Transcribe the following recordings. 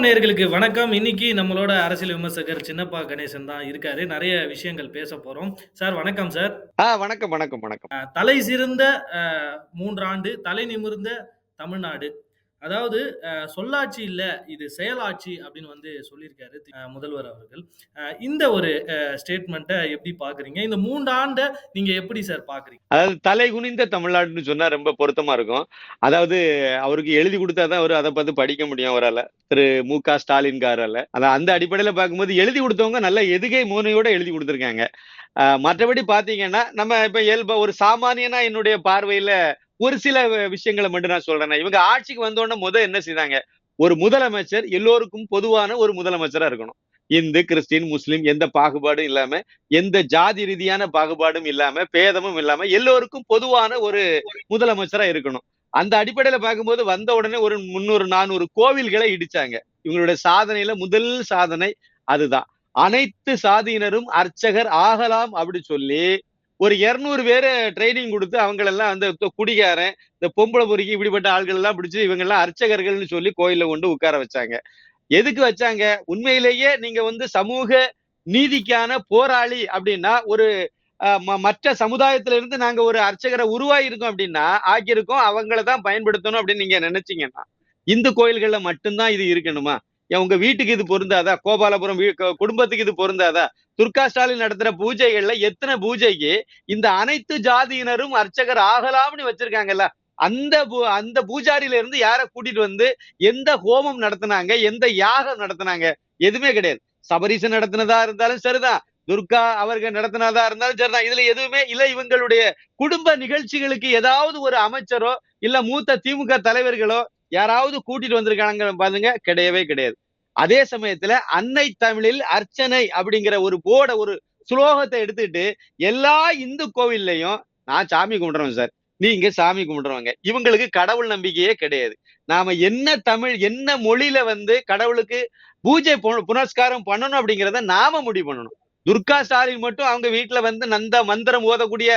வணக்கம் நேயர்களுக்கு வணக்கம். இன்னைக்கு நம்மளோட அரசியல் விமர்சகர் சின்னப்பா கணேசன் தான் இருக்காரு. நெறைய விஷயங்கள் பேசப் போறோம். சார் வணக்கம் சார். வணக்கம், வணக்கம், வணக்கம். தலை சிறந்த அ 3 ஆண்டு, தலை நிமிர்ந்த தமிழ்நாடு. அதாவது சொல்லாட்சி இல்ல, இது செயலாட்சி அப்படின்னு வந்து சொல்லியிருக்காரு முதல்வர் அவர்கள். இந்த ஒரு ஸ்டேட்மெண்ட்டை எப்படி பார்க்குறீங்க? இந்த மூன்றாண்ட நீங்க எப்படி சார் பார்க்குறீங்க? அதாவது தலை குனிந்த தமிழ்நாடுன்னு சொன்னா ரொம்ப பொருத்தமா இருக்கும். அதாவது அவருக்கு எழுதி கொடுத்தாதான் அவர் அதை பார்த்து படிக்க முடியும் அவரால் திரு ஸ்டாலின் ஸ்டாலின்காரால. அதான் அந்த அடிப்படையில பார்க்கும்போது எழுதி கொடுத்தவங்க நல்ல எதுகை மோனையோட எழுதி கொடுத்துருக்காங்க மற்றபடி பார்த்தீங்கன்னா, நம்ம இப்ப இயல்பா ஒரு சாமானியனா என்னுடைய பார்வையில ஒரு சில விஷயங்களை விஷயங்கள மட்டும் நான் சொல்றேன் இவங்க ஆட்சிக்கு வந்தோடனே முதல் என்ன செய்தாங்க? ஒரு முதலமைச்சர் எல்லோருக்கும் பொதுவான ஒரு முதலமைச்சரா இருக்கணும். இந்து, கிறிஸ்டின், முஸ்லீம் எந்த பாகுபாடும் இல்லாம, எந்த ஜாதி ரீதியான பாகுபாடும் இல்லாம, பேதமும் இல்லாம எல்லோருக்கும் பொதுவான ஒரு முதலமைச்சரா இருக்கணும். அந்த அடிப்படையில பார்க்கும்போது வந்த உடனே ஒரு 300, 400 கோவில்களை இடிச்சாங்க. இவங்களுடைய சாதனையில முதல் சாதனை அதுதான். அனைத்து சாதியினரும் அர்ச்சகர் ஆகலாம் அப்படி சொல்லி, ஒரு இருநூறு பேர் ட்ரைனிங் கொடுத்து அவங்களெல்லாம் அந்த குடிகாரன், இந்த பொம்பளை பொறுக்கி இப்படிப்பட்ட ஆள்கள் எல்லாம் பிடிச்சி இவங்க எல்லாம் அர்ச்சகர்கள்னு சொல்லி கோயில்ல கொண்டு உட்கார வச்சாங்க. எதுக்கு வச்சாங்க? உண்மையிலேயே நீங்க வந்து சமூக நீதிக்கான போராளி அப்படின்னா, ஒரு ம மற்ற சமுதாயத்துல இருந்து நாங்க ஒரு அர்ச்சகரை உருவாகியிருக்கோம் அப்படின்னா, ஆக்கியிருக்கோம். அவங்கள தான் பயன்படுத்தணும் அப்படின்னு நீங்க நினைச்சீங்கன்னா இந்து கோயில்கள்ல மட்டும்தான் இது இருக்கணுமா? உங்க வீட்டுக்கு இது பொருந்தாதா? கோபாலபுரம் குடும்பத்துக்கு இது பொருந்தாதா? துர்கா ஸ்டாலின் நடத்துற பூஜைகள்ல எத்தனை பூஜைக்கு இந்த அனைத்து ஜாதியினரும் அர்ச்சகர் ஆகலாம்னு வச்சிருக்காங்கல்ல. அந்த பூ அந்த பூஜாரியில இருந்து யார கூட்டிட்டு வந்து எந்த ஹோமம் நடத்துனாங்க? எந்த யாகம் நடத்துனாங்க? எதுவுமே கிடையாது. சபரிசன் நடத்தினதா இருந்தாலும் சரிதான். துர்கா அவர்கள் நடத்தினதா இருந்தாலும் சரிதான். இதுல எதுவுமே இல்ல இவங்களுடைய குடும்ப நிகழ்ச்சிகளுக்கு ஏதாவது ஒரு அமைச்சரோ, இல்ல மூத்த திமுக தலைவர்களோ யாராவது கூட்டிட்டு வந்திருக்காங்க பாருங்க, கிடையவே கிடையாது. அதே சமயத்துல அன்னை தமிழில் அர்ச்சனை அப்படிங்கிற ஒரு போட ஒரு சுலோகத்தை எடுத்துட்டு, எல்லா இந்து கோவில்லயும் நான் சாமி கும்பிடுறேன் சார். நீங்க சாமி கும்பிடுறவங்க. இவங்களுக்கு கடவுள் நம்பிக்கையே கிடையாது. நாம என்ன தமிழ், என்ன மொழியில வந்து கடவுளுக்கு பூஜை புனஸ்காரம் பண்ணணும் அப்படிங்கிறத நாம முடிவு பண்ணணும். துர்கா ஸ்டாலின் மட்டும் அவங்க வீட்டுல வந்து நந்த மந்திரம் ஓதக்கூடிய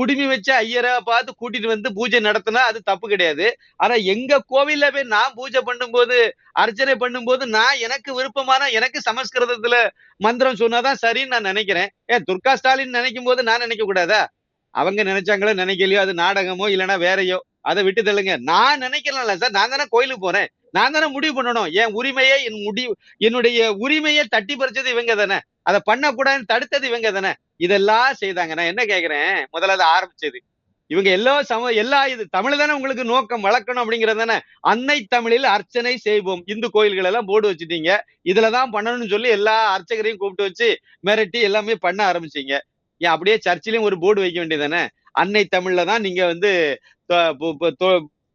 குடுமி வச்ச ஐயரா பார்த்து கூட்டிட்டு வந்து பூஜை நடத்தினா அது தப்பு கிடையாது. ஆனா எங்க கோவில்ல போய் நான் பூஜை பண்ணும்போது, அர்ச்சனை பண்ணும்போது நான் எனக்கு விருப்பமான எனக்கு சமஸ்கிருதத்துல மந்திரம் சொன்னாதான் சரின்னு நான் நினைக்கிறேன் ஏன் துர்கா ஸ்டாலின் நெனைக்கும்போது நான் நினைக்க கூடாதா? அவங்க நினைச்சாங்களோ நினைக்கலையோ அது நாடகமோ இல்லைன்னா வேறையோ அதை விட்டு தள்ளுங்க. நான் நினைக்கலாம்ல சார். நான் தானே கோயிலுக்கு போறேன். நான் தானே முடிவு பண்ணணும். என் உரிமையை என் முடிவு என்னுடைய உரிமையை தட்டி பறிச்சது இவங்க தானே. அத பண்ணக்கூடாதுன்னு தடுத்தது இவங்க தானே. இதெல்லாம் செய்தாங்க. நான் என்ன கேட்கிறேன்? முதல்ல அதை ஆரம்பிச்சது. இவங்க எல்லா சம எல்லா இது தமிழ் தானே உங்களுக்கு நோக்கம் வளர்க்கணும் அப்படிங்கிறது தானே. அன்னை தமிழில் அர்ச்சனை செய்வோம். இந்து கோயில்கள் எல்லாம் போர்டு வச்சுட்டீங்க. இதுல தான் பண்ணணும்னு சொல்லி எல்லா அர்ச்சகரையும் கூப்பிட்டு வச்சு மிரட்டி எல்லாமே பண்ண ஆரம்பிச்சீங்க. ஏன் அப்படியே சர்ச்சிலையும் ஒரு போர்டு வைக்க வேண்டியது தானே. அன்னை தமிழ்ல தான் நீங்க வந்து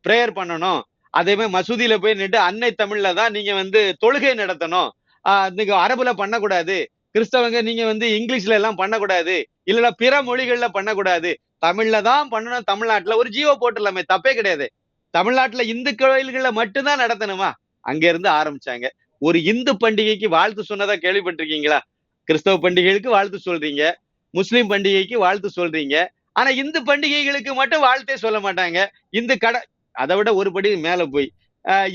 ப்ரேயர் பண்ணணும். அதே மாதிரி மசூதியில போய் நின்று அன்னை தமிழ்ல தான் நீங்க வந்து தொழுகை நடத்தணும். ஆ அரபுல பண்ணக்கூடாது. கிறிஸ்தவங்க நீங்க வந்து இங்கிலீஷ்ல எல்லாம் பண்ணக்கூடாது. இல்லைன்னா பிற மொழிகள்ல பண்ணக்கூடாது. தமிழ்ல தான் பண்ணணும் தமிழ்நாட்டுல. ஒரு ஜீவோ போட்டுறலாமே தப்பே கிடையாது. தமிழ்நாட்டுல இந்து கோயில்கள்ல மட்டும் தான் நடத்தணுமா? அங்க இருந்து ஆரம்பிச்சாங்க. ஒரு இந்து பண்டிகைக்கு வாழ்த்து சொன்னதா கேள்விப்பட்டிருக்கீங்களா? கிறிஸ்தவ பண்டிகைகளுக்கு வாழ்த்து சொல்றீங்க. முஸ்லீம் பண்டிகைக்கு வாழ்த்து சொல்றீங்க. ஆனா இந்து பண்டிகைகளுக்கு மட்டும் வாழ்த்தே சொல்ல மாட்டாங்க. இந்து கடை அதை விட ஒரு படி மேல போய்,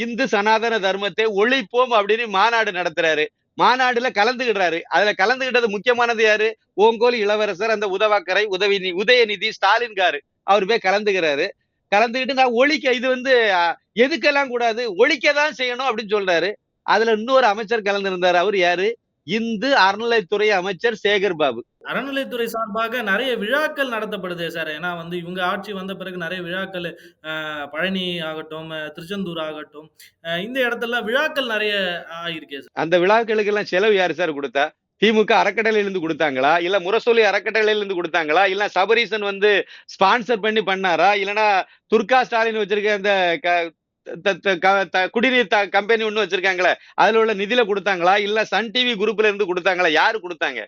இந்து சனாதன தர்மத்தை ஒழிப்போம் அப்படின்னு மாநாடு நடத்துறாரு. மாநாடுல கலந்துகிடுறாரு அதுல கலந்துகிட்டது முக்கியமானது யாரு? ஓங்கோல் இளவரசர், அந்த உதவாக்கரை, உதவி உதயநிதி ஸ்டாலின்காரு. அவரு போய் கலந்துக்கிறாரு. கலந்துகிட்டு நான் ஒழிக்க இது வந்து எதுக்கெல்லாம் கூடாது, ஒழிக்க தான் செய்யணும் அப்படின்னு சொல்றாரு. அதுல இன்னொரு அமைச்சர் கலந்திருந்தாரு. அவரு யாரு? இந்து அறநிலைத்துறை அமைச்சர் சேகர் பாபு. அறநிலைத்துறை சார்பாக நெறைய விழாக்கள் நடத்தப்படுதே சார். ஏன்னா வந்து இவங்க ஆட்சி வந்த பிறகு நெறைய விழாக்கள் பழனி ஆகட்டும், திருச்செந்தூர் ஆகட்டும், இந்த இடத்துலலாம் விழாக்கள் நெறைய ஆகியிருக்கே சார். அந்த விழாக்களுக்கெல்லாம் செலவு யாரு சார் குடுத்தா? திமுக அறக்கட்டளையிலிருந்து குடுத்தாங்களா? இல்ல முரசொலி அறக்கட்டளையிலிருந்து குடுத்தாங்களா? இல்ல சபரீசன் வந்து ஸ்பான்சர் பண்ணி பண்ணாரா? இல்லன்னா துர்கா ஸ்டாலின் வச்சிருக்க அந்த குடிநீர் கம்பெனி ஒண்ணு வச்சிருக்காங்களே, அதுல உள்ள நிதியில குடுத்தாங்களா? இல்ல சன் டிவி குரூப்ல இருந்து குடுத்தாங்களா? யாரு குடுத்தாங்க?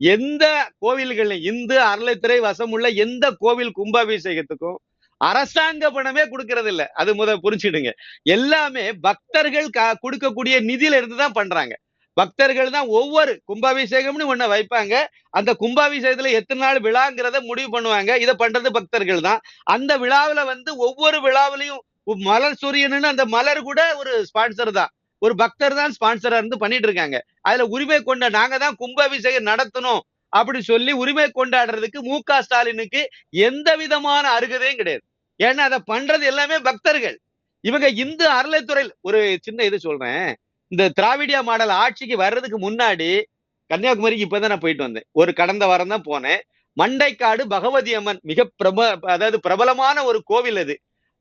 எந்த கோவில்கள்ல இந்து அறநிலைத்துறை வசமுள்ள எந்த கோவில் கும்பாபிஷேகத்துக்கும் அரசாங்க பணமே குடுக்கறது இல்ல. அது முத புரிஞ்சுடுங்க. எல்லாமே பக்தர்கள் க குடுக்கக்கூடிய நிதியில இருந்து தான் பண்றாங்க. பக்தர்கள் தான் ஒவ்வொரு கும்பாபிஷேகம்னு ஒண்ண வைப்பாங்க. அந்த கும்பாபிஷேகத்துல எத்தனை நாள் விழாங்கிறத முடிவு பண்ணுவாங்க. இத பண்றது பக்தர்கள் தான். அந்த விழாவுல வந்து ஒவ்வொரு விழாவிலையும் மலர் சொரியணும்னு அந்த மலர் கூட ஒரு ஸ்பான்சர் தான். ஒரு பக்தர் தான் ஸ்பான்சரா இருந்து பண்ணிட்டு இருக்காங்க. அதுல உரிமை கொண்ட நாங்க தான் கும்பாபிஷேகம் நடத்தணும் அப்படி சொல்லி உரிமை கொண்டாடுறதுக்கு மு க ஸ்டாலினுக்கு எந்த விதமான அருகதையும் கிடையாது. ஏன்னா அதை பண்றது எல்லாமே பக்தர்கள். இவங்க இந்து அறளைத்துறை ஒரு சின்ன இது சொல்றேன். இந்த திராவிடியா மாடல் ஆட்சிக்கு வர்றதுக்கு முன்னாடி கன்னியாகுமரிக்கு இப்பதான் நான் போயிட்டு வந்தேன். ஒரு கடந்த வாரம் தான் போனேன். மண்டைக்காடு பகவதி அம்மன் மிக பிரப அதாவது பிரபலமான ஒரு கோவில் அது.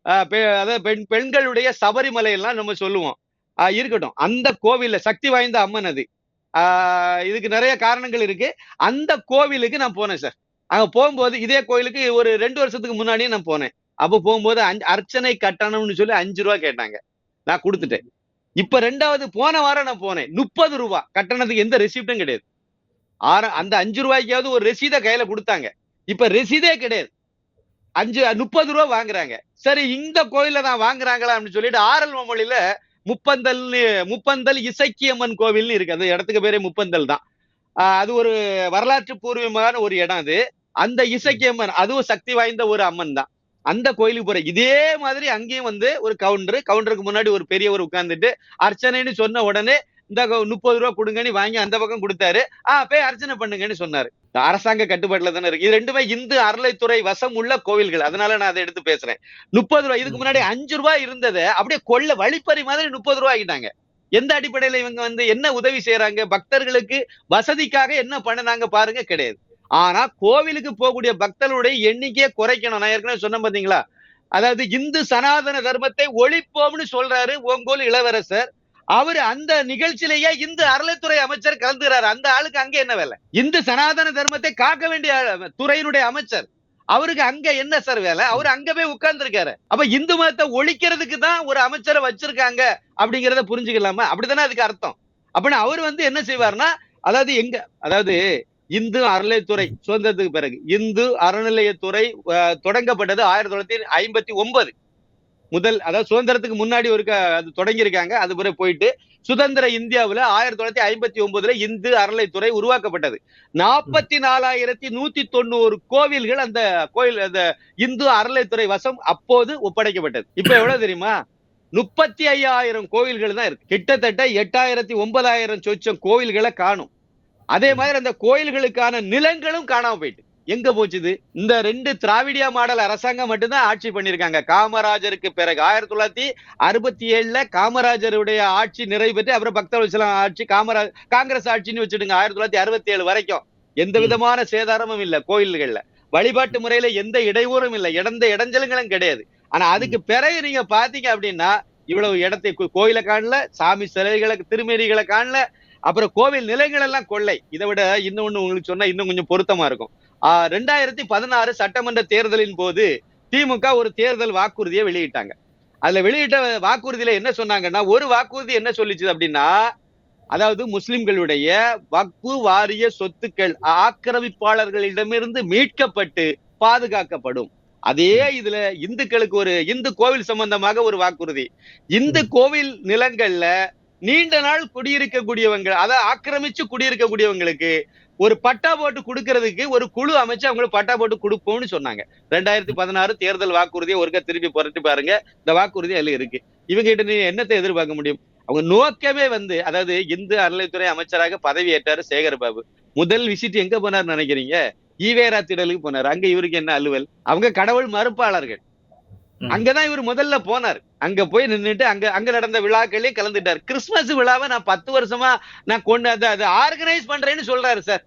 அதாவது பெண் பெண்களுடைய சபரிமலை எல்லாம் நம்ம சொல்லுவோம். ஆஹ் இருக்கட்டும். அந்த கோவில்ல சக்தி வாய்ந்த அம்மன் அது. ஆஹ் இதுக்கு நிறைய காரணங்கள் இருக்கு. அந்த கோவிலுக்கு நான் போனேன் சார். அங்க போகும்போது இதே கோயிலுக்கு ஒரு ரெண்டு வருஷத்துக்கு முன்னாடியே நான் போனேன். அப்போ போகும்போது அஞ்சு அர்ச்சனை கட்டணம்னு சொல்லி அஞ்சு ரூபா கேட்டாங்க. நான் கொடுத்துட்டேன். இப்ப ரெண்டாவது போன வாரம் நான் போனேன். முப்பது ரூபா. கட்டணத்துக்கு எந்த ரெசிப்டும் கிடையாது. ஆற அந்த அஞ்சு ரூபாய்க்காவது ஒரு ரெசீதை கையில கொடுத்தாங்க. இப்ப ரெசீதே கிடையாது. அஞ்சு முப்பது ரூபா வாங்குறாங்க. சரி இந்த கோயில்ல தான் வாங்குறாங்களா அப்படின்னு சொல்லிட்டு ஆரல் மொழியில முப்பந்தல் முப்பந்தல் இசக்கியம்மன் கோவில்னு இருக்கு. அந்த இடத்துக்கு பேரே முப்பந்தல் தான். ஆஹ் அது ஒரு வரலாற்று பூர்வீகமான ஒரு இடம் அது. அந்த இசக்கியம்மன் அதுவும் சக்தி வாய்ந்த ஒரு அம்மன் தான். அந்த கோயிலுக்கு போற இதே மாதிரி அங்கேயும் வந்து ஒரு கவுண்டர் கவுண்டருக்கு முன்னாடி ஒரு பெரியவர் உட்கார்ந்துட்டு அர்ச்சனைன்னு சொன்ன உடனே இந்த முப்பது ரூபா கொடுங்கன்னு வாங்கி அந்த பக்கம் கொடுத்தாரு. ஆ போய் அர்ச்சனை பண்ணுங்கன்னு சொன்னாரு. அரசாங்க கட்டுப்பாட்டுல தானே இருக்கு. இது ரெண்டுமே இந்து அறளைத்துறை வசம் உள்ள கோவில்கள். அதனால நான் அதை எடுத்து பேசுறேன். முப்பது ரூபாய் இதுக்கு முன்னாடி அஞ்சு ரூபாய் இருந்ததை அப்படியே கொள்ள வழிப்பறி மாதிரி முப்பது ரூபாய் ஆகிட்டாங்க. எந்த அடிப்படையில இவங்க வந்து என்ன உதவி செய்யறாங்க பக்தர்களுக்கு வசதிக்காக என்ன பண்ணுனாங்க பாருங்க கிடையாது. ஆனா கோவிலுக்கு போகக்கூடிய பக்தர்களுடைய எண்ணிக்கையை குறைக்கணும். நான் ஏற்கனவே சொன்னேன் பாத்தீங்களா? அதாவது இந்து சனாதன தர்மத்தை ஒழிப்போம்னு சொல்றாரு ஓங்கோல் இளவரசர். அவரு அந்த நிகழ்ச்சியிலேயே இந்து அறளைத்துறை அமைச்சர் கலந்துகிறார் அந்த ஆளுக்கு அங்க என்ன வேலை? இந்து சனாதன தர்மத்தை காக்க வேண்டிய துறையினுடைய அமைச்சர். அவருக்கு அங்க என்ன சார் வேலை? அவர் அங்க போய் உட்கார்ந்து இருக்காரு அப்ப இந்து மதத்தை ஒழிக்கிறதுக்கு தான் ஒரு அமைச்சரை வச்சிருக்காங்க அப்படிங்கிறத புரிஞ்சுக்கலாமா? அப்படித்தானே அதுக்கு அர்த்தம். அப்படின்னா அவர் வந்து என்ன செய்வார்னா அதாவது எங்க அதாவது இந்து அறநிலையத்துறை சுதந்திரத்துக்கு பிறகு இந்து அறநிலையத்துறை தொடங்கப்பட்டது ஆயிரத்தி தொள்ளாயிரத்தி ஐம்பத்தி ஒன்பது. முதல் அதாவது சுதந்திரத்துக்கு முன்னாடி ஒரு அது தொடங்கியிருக்காங்க. அது பிறகு போயிட்டு சுதந்திர இந்தியாவில் ஆயிரத்தி தொள்ளாயிரத்தி ஐம்பத்தி ஒன்பதுல இந்து அறநிலைத்துறை உருவாக்கப்பட்டது. நாற்பத்தி நாலாயிரத்தி நூத்தி தொண்ணூறு கோவில்கள் அந்த கோயில் அந்த இந்து அறநிலைத்துறை வசம் அப்போது ஒப்படைக்கப்பட்டது. இப்ப எவ்வளவு தெரியுமா? முப்பத்தி ஐயாயிரம் கோவில்கள் தான் இருக்கு. கிட்டத்தட்ட எட்டாயிரத்தி ஒன்பதாயிரம் சொச்சம் கோவில்களை காணும். அதே மாதிரி அந்த கோயில்களுக்கான நிலங்களும் காணாம போயிட்டு. எங்க போச்சுது? இந்த ரெண்டு திராவிடியா மாடல் அரசாங்கம் மட்டும்தான் ஆட்சி பண்ணிருக்காங்க. காமராஜருக்கு பிறகு ஆயிரத்தி தொள்ளாயிரத்தி அறுபத்தி ஏழுல காமராஜருடைய ஆட்சி நிறைவு பெற்று அப்புறம் பக்தவச்சலம் ஆட்சி காமராஜ் காங்கிரஸ் ஆட்சின்னு வச்சுடுங்க ஆயிரத்தி தொள்ளாயிரத்தி அறுபத்தி ஏழு வரைக்கும். எந்த. விதமான சேதாரமும் இல்ல கோயில்கள்ல. வழிபாட்டு முறையில எந்த இடையூறும் இல்ல இடந்த இடைஞ்சலுங்களும் கிடையாது. ஆனா அதுக்கு பிறகு நீங்க பாத்தீங்க அப்படின்னா இவ்வளவு இடத்தை கோயிலை காணல சாமி சிலைகளை திருமேனிகளை காணல அப்புறம் கோவில் நிலைகள் எல்லாம் கொள்ளை. இதை விட இன்னொன்னு உங்களுக்கு சொன்னா இன்னும் கொஞ்சம் பொருத்தமா இருக்கும். ரெண்டாயிரத்தி பதினாறு சட்டமன்ற தேர்தலின் போது திமுக ஒரு தேர்தல் வாக்குறுதியை வெளியிட்டாங்க. அதுல வெளியிட்ட வாக்குறுதியில என்ன சொன்னாங்கன்னா ஒரு வாக்குறுதி என்ன சொல்லிச்சு அப்படின்னா அதாவது முஸ்லிம்களுடைய வக்பு வாரிய சொத்துக்கள் ஆக்கிரமிப்பாளர்களிடமிருந்து மீட்கப்பட்டு பாதுகாக்கப்படும். அதே இதுல இந்துக்களுக்கு ஒரு இந்து கோவில் சம்பந்தமாக ஒரு வாக்குறுதி. இந்து கோவில் நிலங்கள்ல நீண்ட நாள் குடியிருக்கக்கூடியவங்க அதை ஆக்கிரமிச்சு குடியிருக்கக்கூடியவங்களுக்கு ஒரு பட்டா போட்டு கொடுக்கறதுக்கு ஒரு குழு அமைச்சு அவங்களுக்கு பட்டா போட்டு கொடுப்போம்னு சொன்னாங்க. ரெண்டாயிரத்தி பதினாறு தேர்தல் வாக்குறுதியை ஒருக்க திருப்பி புரட்டி பாருங்க. இந்த வாக்குறுதி அதுல இருக்கு. இவங்க கிட்ட நீ என்னத்தை எதிர்பார்க்க முடியும்? அவங்க நோக்கமே வந்து அதாவது இந்து அறநிலைத்துறை அமைச்சராக பதவி ஏற்றாரு சேகர் பாபு. முதல் விசிட் எங்க போனார் நினைக்கிறீங்க? ஈவேரா திடலுக்கு போனார். அங்க இவருக்கு என்ன அலுவல்? அவங்க கடவுள் மறுப்பாளர்கள். அங்கதான் இவர் முதல்ல போனார். அங்க போய் நின்னுட்டு அங்க அங்க நடந்த விழாக்களையும் கலந்துட்டார். கிறிஸ்துமஸ் விழாவை நான் பத்து வருஷமா நான் கொண்டு அதை ஆர்கனைஸ் பண்றேன்னு சொல்றாரு சார்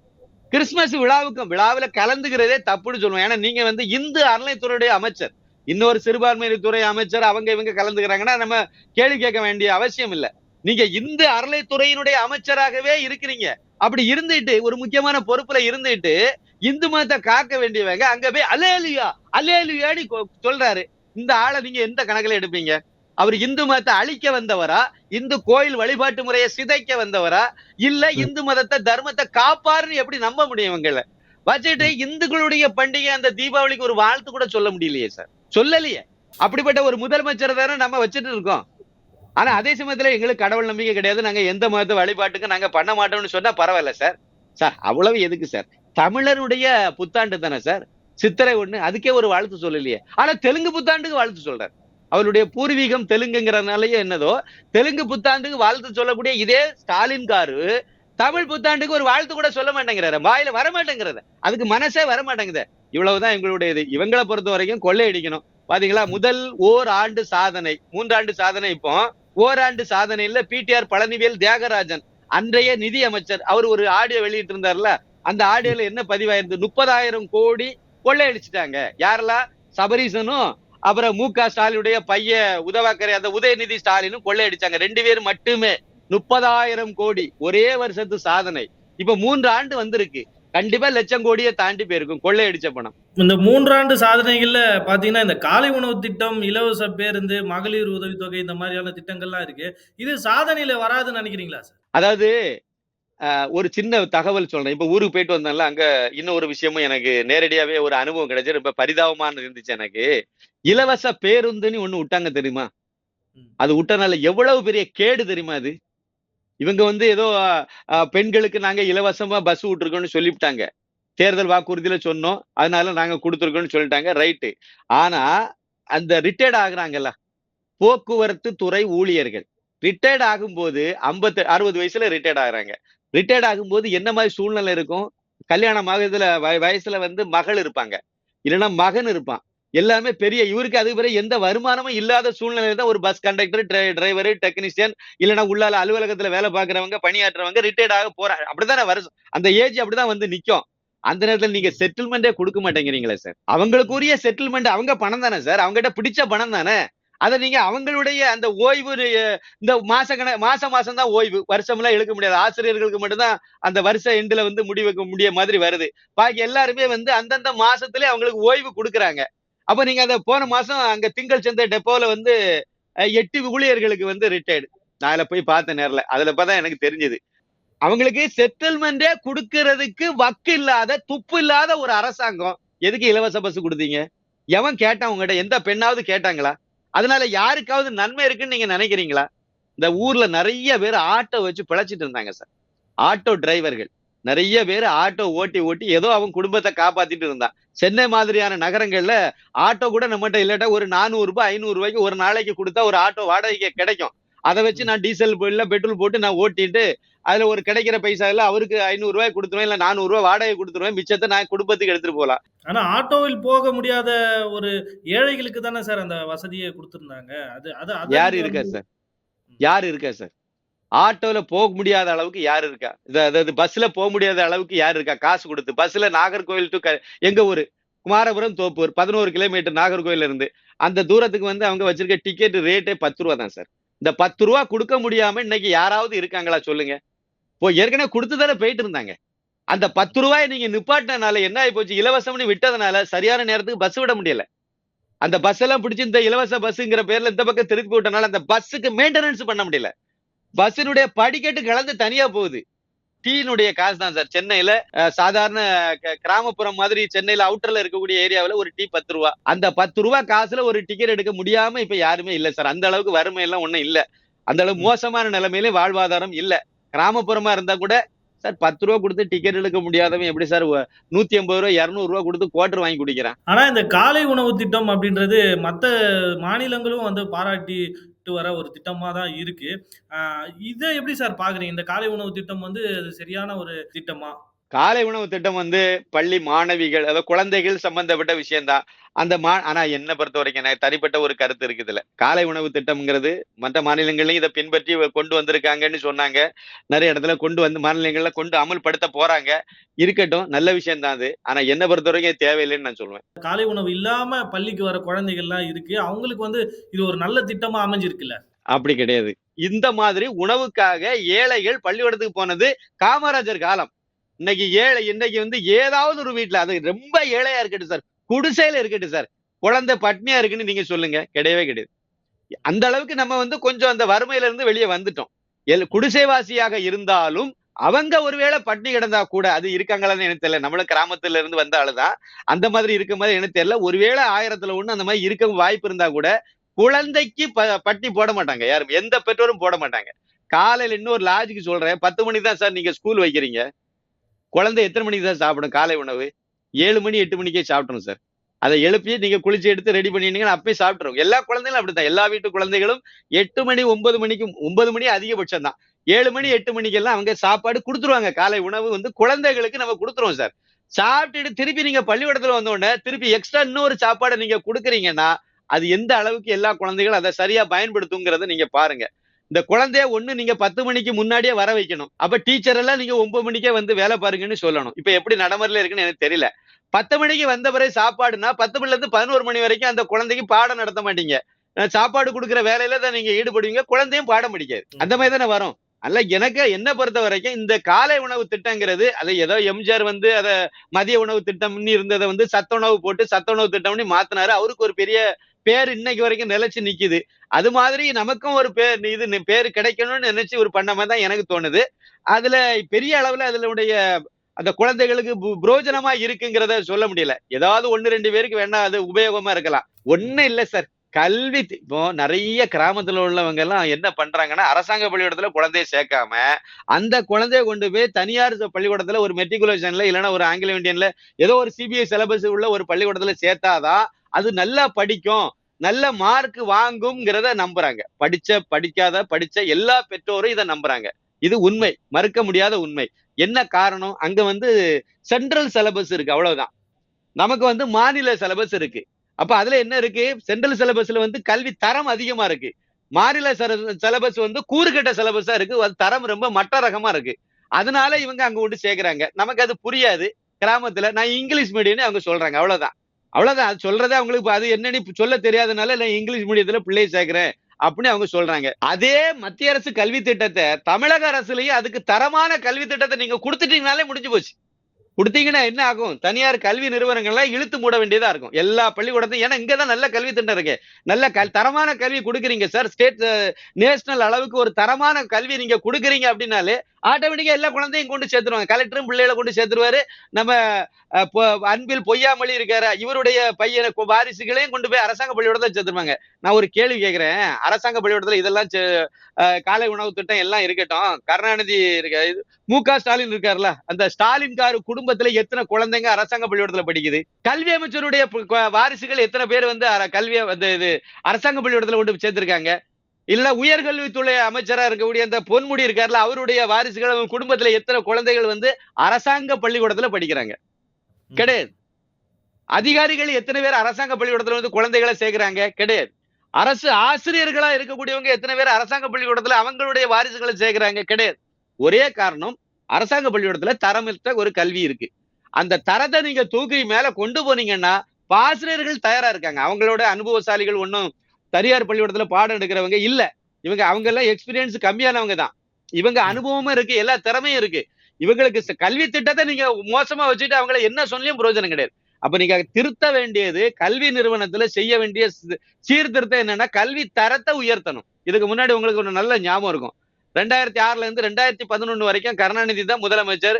கிறிஸ்துமஸ் விழாவுக்கும் விழாவுல கலந்துக்கிறதே தப்புன்னு சொல்லுவோம். ஏன்னா நீங்க வந்து இந்து அறநிலைத்துறையுடைய அமைச்சர். இன்னொரு சிறுபான்மையினத்துறை அமைச்சர் அவங்க இவங்க கலந்துக்கிறாங்கன்னா நம்ம கேள்வி கேட்க வேண்டிய அவசியம் இல்ல. நீங்க இந்து அறநிலைத்துறையினுடைய அமைச்சராகவே இருக்கிறீங்க. அப்படி இருந்துட்டு ஒரு முக்கியமான பொறுப்புல இருந்துட்டு இந்து மதத்தை காக்க வேண்டியவங்க அங்க போய் அலேலியா அலேலியான்னு சொல்றாரு. இந்த ஆளை நீங்க எந்த கணக்குல எடுப்பீங்க? அவர் இந்து மதத்தை அழிக்க வந்தவரா? இந்து கோயில் வழிபாட்டு முறையை சிதைக்க வந்தவரா? இல்ல இந்து மதத்தை தர்மத்தை காப்பாருன்னு எப்படி நம்ப முடியும் இவங்களை? வச்சுட்டு இந்துக்களுடைய பண்டிகை அந்த தீபாவளிக்கு ஒரு வாழ்த்து கூட சொல்ல முடியலையே சார். சொல்லலையே. அப்படிப்பட்ட ஒரு முதலமைச்சர் தானே நம்ம வச்சுட்டு இருக்கோம். ஆனா அதே சமயத்துல எங்களுக்கு கடவுள் நம்பிக்கை கிடையாது. நாங்க எந்த மதத்தை வழிபாட்டுக்கு நாங்க பண்ண மாட்டோம்னு சொன்னா பரவாயில்ல சார். சார் அவ்வளவு எதுக்கு சார்? தமிழருடைய புத்தாண்டு தானே சார்? சித்திரை ஒண்ணு அதுக்கே ஒரு வாழ்த்து சொல்லலையே. ஆனா தெலுங்கு புத்தாண்டுக்கு வாழ்த்து சொல்றாரு. அவருடைய பூர்வீகம் தெலுங்குங்கிறதுனாலயே என்னதோ தெலுங்கு புத்தாண்டுக்கு வாழ்த்து சொல்லக்கூடிய இதே ஸ்டாலின் காரு தமிழ் புத்தாண்டுக்கு ஒரு வாழ்த்து கூட சொல்ல மாட்டேங்கிறாரு. வாயில வர மாட்டேங்கிறத அதுக்கு மனசே வர மாட்டேங்குது இவ்வளவுதான் எங்களுடைய இது இவங்களை பொறுத்த வரைக்கும் கொள்ளையடிக்கணும். பாத்தீங்களா? முதல் ஓர் ஆண்டு சாதனை மூன்றாண்டு சாதனை இப்போ ஓராண்டு சாதனையில பிடிஆர் பழனிவேல் தியாகராஜன் அன்றைய நிதி அமைச்சர் அவர் ஒரு ஆடியோ வெளியிட்டு இருந்தார்ல அந்த ஆடியோல என்ன பதிவாயிருந்து முப்பதாயிரம் கோடி கொள்ளையடிச்சிட்டாங்க. யாரெல்லாம் சபரீசனும் அப்புறம் மு க ஸ்டாலினுடைய பையன் உதவாக்கரை அந்த உதயநிதி ஸ்டாலினும் கொள்ளையடிச்சாங்க. ரெண்டு பேரும் மட்டுமே. முப்பதாயிரம் கோடி. ஒரே வருஷத்து சாதனை. இப்ப மூன்று ஆண்டு வந்திருக்கு. கண்டிப்பா லட்சம் கோடியை தாண்டி போயிருக்கும் கொள்ளையடிச்ச பணம். இந்த மூன்றாண்டு சாதனைகள்ல பாத்தீங்கன்னா இந்த காலை உணவு திட்டம் இலவச பேருந்து மகளிர் உதவித்தொகை இந்த மாதிரியான திட்டங்கள்லாம் இருக்கு. இது சாதனையில வராதுன்னு நினைக்கிறீங்களா சார்? அதாவது ஒரு சின்ன தகவல் சொல்றேன். இப்ப ஊருக்கு போயிட்டு வந்தேன்ல அங்க இன்னும் ஒரு விஷயமும் எனக்கு நேரடியாவே ஒரு அனுபவம் கிடைச்சு ரொம்ப பரிதாபமான இருந்துச்சு எனக்கு. இலவச பேருந்துன்னு ஒண்ணு விட்டாங்க தெரியுமா. அது விட்டனால எவ்வளவு பெரிய கேடு தெரியுமா அது? இவங்க வந்து ஏதோ பெண்களுக்கு நாங்க இலவசமா பஸ் விட்டுருக்கோம்னு சொல்லிவிட்டாங்க. தேர்தல் வாக்குறுதியில சொன்னோம். அதனால நாங்க கொடுத்துருக்கோம்னு சொல்லிட்டாங்க. ரைட்டு. ஆனா அந்த ரிட்டையர்ட் ஆகுறாங்கல்ல போக்குவரத்து துறை ஊழியர்கள். ரிட்டையர்ட் ஆகும்போது ஐம்பத்து அறுபது வயசுல ரிட்டையர்ட் ஆகுறாங்க. ரிட்டையர்ட் ஆகும்போது என்ன மாதிரி சூழ்நிலை இருக்கும்? கல்யாணம் ஆகுதுல வய- வயசுல வந்து மகள் இருப்பாங்க. இல்லைன்னா மகன் இருப்பான். எல்லாமே பெரிய இவருக்கு அதுக்கு பிறகு எந்த வருமானமும் இல்லாத சூழ்நிலையில தான் ஒரு பஸ் கண்டக்டர் டிரைவர் டெக்னீஷியன் இல்லைன்னா உள்ளால அலுவலகத்துல வேலை பார்க்கறவங்க பணியாற்றுறவங்க ரிட்டையர்ட் ஆக போறாங்க அப்படித்தானே வருஷம் அந்த ஏஜ் அப்படிதான் வந்து நிக்கும். அந்த நேரத்துல நீங்க செட்டில்மெண்டே கொடுக்க மாட்டேங்கிறீங்களே சார் அவங்களுக்குரிய செட்டில்மெண்ட் அவங்க பணம் தானே சார் அவங்ககிட்ட பிடிச்ச பணம் தானே? அதை நீங்க அவங்களுடைய அந்த ஓய்வு இந்த மாச கண மாசம் மாசம் தான் ஓய்வு. வருஷம்லாம் எல்லாம் இழுக்க முடியாது. ஆசிரியர்களுக்கு மட்டும்தான் அந்த வருஷ எண்டுல வந்து முடிவுக்க முடிய மாதிரி வருது. பாக்கி எல்லாருமே வந்து அந்தந்த மாசத்துல அவங்களுக்கு ஓய்வு கொடுக்குறாங்க. அப்ப நீங்க அதை போன மாசம் அங்க திங்கள் சந்தை டெப்போல வந்து எட்டு ஊழியர்களுக்கு வந்து ரிட்டையர்டு நான் அதில் போய் பார்த்தேன் நேரில். அதுல பார்த்தா எனக்கு தெரிஞ்சது. அவங்களுக்கு செட்டில்மெண்டே கொடுக்கறதுக்கு வக்கு இல்லாத துப்பு இல்லாத ஒரு அரசாங்கம். எதுக்கு இலவச பஸ் கொடுத்தீங்க? எவன் கேட்டான் உங்ககிட்ட? எந்த பெண்ணாவது கேட்டாங்களா? அதனால யாருக்காவது நன்மை இருக்குன்னு நீங்க நினைக்கிறீங்களா? இந்த ஊர்ல நிறைய பேர் ஆட்டோ வச்சு பிழைச்சிட்டு இருந்தாங்க சார். ஆட்டோ டிரைவர்கள். நிறைய பேர் ஆட்டோ ஓட்டி ஓட்டி ஏதோ அவன் குடும்பத்தை காப்பாத்திட்டு இருந்தான் சென்னை மாதிரியான நகரங்கள்ல ஆட்டோ கூட நம்மகிட்ட இல்லாட்டா ஒரு நானூறு ரூபாய் ஐநூறு ரூபாய்க்கு ஒரு நாளைக்கு கொடுத்தா ஒரு ஆட்டோ வாடகைக்கு கிடைக்கும். அதை வச்சு நான் டீசல் இல்ல பெட்ரோல் போட்டு நான் ஓட்டிட்டு அதுல ஒரு கிடைக்கிற பைசால அவருக்கு ஐநூறு ரூபாய் கொடுத்துருவேன் இல்ல நானூறு ரூபாய் வாடகை கொடுத்துருவேன் மிச்சத்தை நான் குடும்பத்துக்கு எடுத்துட்டு போலாம் ஆனா ஆட்டோவில் போக முடியாத ஒரு ஏழைகளுக்கு தானே சார் அந்த வசதியை கொடுத்திருந்தாங்க. அது அது யாரு இருக்கா சார்? யாரு இருக்கா சார்? ஆட்டோல போக முடியாத அளவுக்கு யாரு இருக்கா? இது- அதாவது பஸ்ல போக முடியாத அளவுக்கு யாரு இருக்கா? காசு கொடுத்து. பஸ்ல நாகர்கோவில் டு எங்க ஊரு? குமாரபுரம் தோப்பூர் பதினோரு கிலோமீட்டர் நாகர்கோவில்ல இருந்து அந்த தூரத்துக்கு வந்து அவங்க வச்சிருக்க டிக்கெட் ரேட்டே பத்து ரூபா தான் சார். இந்த பத்து ரூபா கொடுக்க முடியாம இன்னைக்கு யாராவது இருக்காங்களா சொல்லுங்க. இப்போ ஏற்கனவே கொடுத்து தானே போயிட்டு இருந்தாங்க. அந்த பத்து ரூபாய் நீங்க நிப்பாட்டினால என்ன ஆகி போச்சு? இலவசம்னு விட்டதுனால சரியான நேரத்துக்கு பஸ் விட முடியல. அந்த பஸ் எல்லாம் பிடிச்சி இந்த இலவச பஸ்ங்கிற பேர்ல இந்த பக்கம் திருப்பி விட்டனால அந்த பஸ்ஸுக்கு மெயின்டெனன்ஸ் பண்ண முடியல. பஸ்ஸினுடைய படிக்கட்டு கலந்து தனியா போகுது. டீனுடைய காசு தான் சார். சென்னையில சாதாரண கிராமப்புறம் மாதிரி சென்னையில அவுட்டர்ல இருக்கக்கூடிய ஏரியாவுல ஒரு டீ பத்து ரூபா. அந்த பத்து ரூபா காசுல ஒரு டிக்கெட் எடுக்க முடியாம இப்ப யாருமே இல்ல சார். அந்த அளவுக்கு வறுமை எல்லாம் ஒண்ணும் இல்ல. அந்த அளவுக்கு மோசமான நிலைமையில வாழ்வாதாரம் இல்ல. கிராமப்புறமா இருந்தா கூட சார் பத்து ரூபா கொடுத்து டிக்கெட் எடுக்க முடியாதவன் எப்படி சார் நூத்தி ஐம்பது ரூபா இருநூறு ரூபா கொடுத்து குவார்டர் வாங்கி குடிக்கிறான்? ஆனா இந்த காலை உணவு திட்டம் அப்படின்றது மத்த மாநிலங்களும் வந்து கொண்டு வர ஒரு திட்டமாக தான் இருக்கு. இதை எப்படி சார் பார்க்குறீங்க இந்த காலை உணவு திட்டம் வந்து அது சரியான ஒரு திட்டமா? காலை உணவு திட்டம் வந்து பள்ளி மாணவிகள் அதாவது குழந்தைகள் சம்பந்தப்பட்ட விஷயம்தான் அந்த மா ஆனா என்ன பொறுத்த வரைக்கும் எனக்கு தனிப்பட்ட ஒரு கருத்து இருக்குதுல காலை உணவு திட்டம்ங்கிறது மற்ற மாநிலங்களையும் இதை பின்பற்றி கொண்டு வந்திருக்காங்கன்னு சொன்னாங்க. நிறைய இடத்துல கொண்டு வந்து மாநிலங்கள்ல கொண்டு அமல்படுத்த போறாங்க. இருக்கட்டும் நல்ல விஷயம் தான் அது. ஆனா என்ன பொறுத்த வரைக்கும் தேவையில்லைன்னு நான் சொல்லுவேன் காலை உணவு இல்லாம பள்ளிக்கு வர குழந்தைகள்லாம் இருக்கு. அவங்களுக்கு வந்து இது ஒரு நல்ல திட்டமா அமைஞ்சிருக்குல்ல. அப்படி கிடையாது. இந்த மாதிரி உணவுக்காக ஏழைகள் பள்ளிக்கூடத்துக்கு போனது காமராஜர் காலம். இன்னைக்கு ஏழை இன்னைக்கு வந்து ஏதாவது ஒரு வீட்டுல அது ரொம்ப ஏழையா இருக்கட்டும் சார். குடிசையில இருக்கட்டும் சார். குழந்தை பட்னியா இருக்குன்னு நீங்க சொல்லுங்க. கிடையவே கிடையாது. அந்த அளவுக்கு நம்ம வந்து கொஞ்சம் அந்த வறுமையில இருந்து வெளியே வந்துட்டோம். எல் குடிசைவாசியாக இருந்தாலும் அவங்க ஒருவேளை பட்னி கிடந்தா கூட அது இருக்காங்களான்னு எனக்கு தெரியல. நம்மள கிராமத்துல இருந்து வந்த ஆளுதான் அந்த மாதிரி இருக்க மாதிரி எனக்கு தெரியல. ஒருவேளை ஆயிரத்துல ஒண்ணு அந்த மாதிரி இருக்க வாய்ப்பு இருந்தா கூட குழந்தைக்கு ப- போட மாட்டாங்க. யாரும் எந்த பெற்றோரும் போட மாட்டாங்க. காலையில இன்னொரு லாஜிக்கு சொல்றேன். பத்து மணிக்கு தான் சார் நீங்க ஸ்கூல் வைக்கிறீங்க. குழந்தை எத்தனை மணிக்கு தான் சாப்பிடும்? காலை உணவு. ஏழு மணி எட்டு மணிக்கே சாப்பிட்றோம் சார். அதை எழுப்பி நீங்க குளிச்சு எடுத்து ரெடி பண்ணிட்டீங்கன்னா அப்பயே சாப்பிட்டுரும். எல்லா குழந்தைகளும் அப்படித்தான். எல்லா வீட்டு குழந்தைகளும் எட்டு மணி ஒன்பது மணிக்கு ஒன்பது மணி அதிகபட்சம் தான். ஏழு மணி எட்டு மணிக்கெல்லாம் அவங்க சாப்பாடு கொடுத்துருவாங்க. காலை உணவு வந்து குழந்தைகளுக்கு நம்ம கொடுத்துருவோம் சார். சாப்பிட்டுட்டு திருப்பி நீங்க பள்ளிக்கூடத்துல வந்த உடனே திருப்பி எக்ஸ்ட்ரா இன்னொரு சாப்பாடை நீங்க கொடுக்குறீங்கன்னா அது எந்த அளவுக்கு எல்லா குழந்தைகளும் அதை சரியா பயன்படுத்துங்கிறத நீங்க பாருங்க. இந்த குழந்தைய ஒண்ணு நீங்க பத்து மணிக்கு முன்னாடியே வர வைக்கணும். அப்ப டீச்சர் எல்லாம் நீங்க ஒன்பது மணிக்கே வந்து வேலை பாருங்கன்னு சொல்லணும். இப்ப எப்படி நடைமுறையில இருக்குன்னு எனக்கு தெரியல. பத்து மணிக்கு வந்த பிறகு சாப்பாடுனா பத்து மணில இருந்து பதினோரு மணி வரைக்கும் அந்த குழந்தைக்கு பாடம் நடத்த மாட்டீங்க. சாப்பாடு கொடுக்குற வேலையில தான் நீங்க ஈடுபடுவீங்க. குழந்தையும் பாடம் படிக்காது. அந்த மாதிரி தானே வரும். அல்ல எனக்கு என்ன பொறுத்த வரைக்கும் இந்த காலை உணவு திட்டங்கிறது அதை ஏதோ எம்ஜிஆர் வந்து அதை மதிய உணவு திட்டம்னு இருந்ததை வந்து சத்த உணவு போட்டு சத்த உணவு திட்டம்னு மாத்தினாரு. அவருக்கு ஒரு பெரிய பேர் இன்னைக்கு வரைக்கும் நிலைச்சு நிக்குது. அது மாதிரி நமக்கும் ஒரு பேர் இது பேர் கிடைக்கணும்னு நினைச்சு ஒரு பண்ண மாதிரி தான் எனக்கு தோணுது. அதுல பெரிய அளவுல அதனுடைய அந்த குழந்தைகளுக்கு பு- புரோஜனமா இருக்குங்கிறத சொல்ல முடியல. ஏதாவது ஒன்னு ரெண்டு பேருக்கு வேணா அது உபயோகமா இருக்கலாம். ஒன்னும் இல்லை சார். கல்வி இப்போ நிறைய கிராமத்துல உள்ளவங்க எல்லாம் என்ன பண்றாங்கன்னா அரசாங்க பள்ளிக்கூடத்துல குழந்தைய சேர்க்காம அந்த குழந்தைய கொண்டு போய் தனியார் ச- பள்ளிக்கூடத்துல ஒரு மெட்ரிகுலேஷன்ல இல்லைன்னா ஒரு ஆங்கில இண்டியன்ல ஏதோ ஒரு சிபிஐ சிலபஸ் உள்ள ஒரு பள்ளிக்கூடத்துல சேர்த்தாதான் அது நல்லா படிக்கும் நல்ல மார்க் வாங்குங்கிறத நம்புறாங்க. படிச்ச படிக்காத படிச்ச எல்லா பெற்றோரும் இதை நம்புறாங்க. இது உண்மை மறுக்க முடியாத உண்மை. என்ன காரணம்? அங்க வந்து சென்ட்ரல் சிலபஸ் இருக்கு அவ்வளவுதான். நமக்கு வந்து மாநில சிலபஸ் இருக்கு. அப்ப அதுல என்ன இருக்கு? சென்ட்ரல் சிலபஸ்ல வந்து கல்வி தரம் அதிகமா இருக்கு. மாநில சிலபஸ் வந்து கூறுகட்ட சிலபஸா இருக்கு. அது தரம் ரொம்ப மட்ட ரகமா இருக்கு. அதனால இவங்க அங்க கொண்டு சேர்க்கிறாங்க. நமக்கு அது புரியாது. கிராமத்துல நான் இங்கிலீஷ் மீடியம்னு அவங்க சொல்றாங்க. அவ்வளவுதான். அவ்வளவுதான். அது சொல்றதே அவங்களுக்கு அது என்னன்னு சொல்ல தெரியாதனால நான் இங்கிலீஷ் மீடியத்துல பிள்ளைய சேர்க்கிறேன் அப்படின்னு அவங்க சொல்றாங்க. அதே மத்திய அரசு கல்வி திட்டத்தை தமிழக அரசுலயும் அதுக்கு தரமான கல்வி திட்டத்தை நீங்க கொடுத்துட்டீங்கனாலே முடிஞ்சு போச்சு. கொடுத்தீங்கன்னா என்ன ஆகும்? தனியார் கல்வி நிறுவனங்கள்லாம் இழுத்து மூட வேண்டியதா இருக்கும். எல்லா பள்ளிக்கூடத்தையும் ஏன்னா இங்கதான் நல்ல கல்வி திட்டம் இருக்கு. நல்ல கல் தரமான கல்வி கொடுக்குறீங்க சார். ஸ்டேட் நேஷனல் அளவுக்கு ஒரு தரமான கல்வி நீங்க கொடுக்குறீங்க அப்படின்னாலே ஆட்டோமேட்டிக்கா எல்லா குழந்தையும் கொண்டு சேர்த்துருவாங்க. கலெக்டரும் பிள்ளைகளை கொண்டு சேர்த்துருவாரு. நம்ம பொ- அன்பில் பொய்யாமொழி இருக்காரு. இவருடைய பையனை வாரிசுகளையும் கொண்டு போய் அரசாங்க பள்ளிக்கூடத்துல சேர்த்துருவாங்க. நான் ஒரு கேள்வி கேட்கிறேன் அரசாங்க பள்ளியோடத்தில் இதெல்லாம் சே- காலை உணவு திட்டம் எல்லாம் இருக்கட்டும். கருணாநிதி இருக்க இது மு க ஸ்டாலின் இருக்காருல்ல அந்த ஸ்டாலின் காரு குடும்பத்துல எத்தனை குழந்தைங்க அரசாங்க பள்ளிக்கூடத்துல படிக்குது? கல்வி அமைச்சருடைய வாரிசுகள் எத்தனை பேர் வந்து அர- கல்வியை வந்து இது அரசாங்க பள்ளிக்கூடத்துல கொண்டு சேர்த்துருக்காங்க சேர்த்திருக்காங்க? இல்ல உயர்கல்வித்துறை அமைச்சரா இருக்கக்கூடிய அந்த பொன்முடி இருக்காருல்ல அவருடைய வாரிசுகள் அவங்க குடும்பத்துல எத்தனை குழந்தைகள் வந்து அரசாங்க பள்ளிக்கூடத்துல படிக்கிறாங்க. கிடையாது. அதிகாரிகள் எத்தனை பேர் அரசாங்க பள்ளிக்கூடத்துல வந்து குழந்தைகளை சேர்க்கிறாங்க? கிடையாது. அரசு ஆசிரியர்களா இருக்கக்கூடியவங்க எத்தனை பேர் அரசாங்க பள்ளிக்கூடத்துல அவங்களுடைய வாரிசுகளை சேர்க்கிறாங்க? கிடையாது. ஒரே காரணம் அரசாங்க பள்ளிக்கூடத்துல தரமிட்ட ஒரு கல்வி இருக்கு. அந்த தரத்தை நீங்க தூக்கி மேல கொண்டு போனீங்கன்னா ஆசிரியர்கள் தயாரா இருக்காங்க. அவங்களோட அனுபவசாலிகள் ஒன்றும் தனியார் பள்ளிக்கூடத்துல பாடம் எடுக்கிறவங்க இல்ல. இவங்க அவங்க எல்லாம் எக்ஸ்பீரியன்ஸ் கம்மியானவங்க தான். இவங்க அனுபவமும் இருக்கு எல்லா திறமையும் இருக்கு. இவங்களுக்கு கல்வி திட்டத்தை நீங்க மோசமா வச்சுட்டு அவங்கள என்ன சொல்லியும் பிரயோஜனம் கிடையாது. அப்ப நீங்க திருத்த வேண்டியது கல்வி நிறுவனத்துல செய்ய வேண்டிய சீர்திருத்தம் என்னன்னா கல்வி தரத்தை உயர்த்தணும். இதுக்கு முன்னாடி உங்களுக்கு ஒரு நல்ல ஞாபகம் இருக்கும். ரெண்டாயிரத்தி ஆறுல இருந்து ரெண்டாயிரத்தி பதினொன்னு வரைக்கும் கருணாநிதி தான் முதலமைச்சர்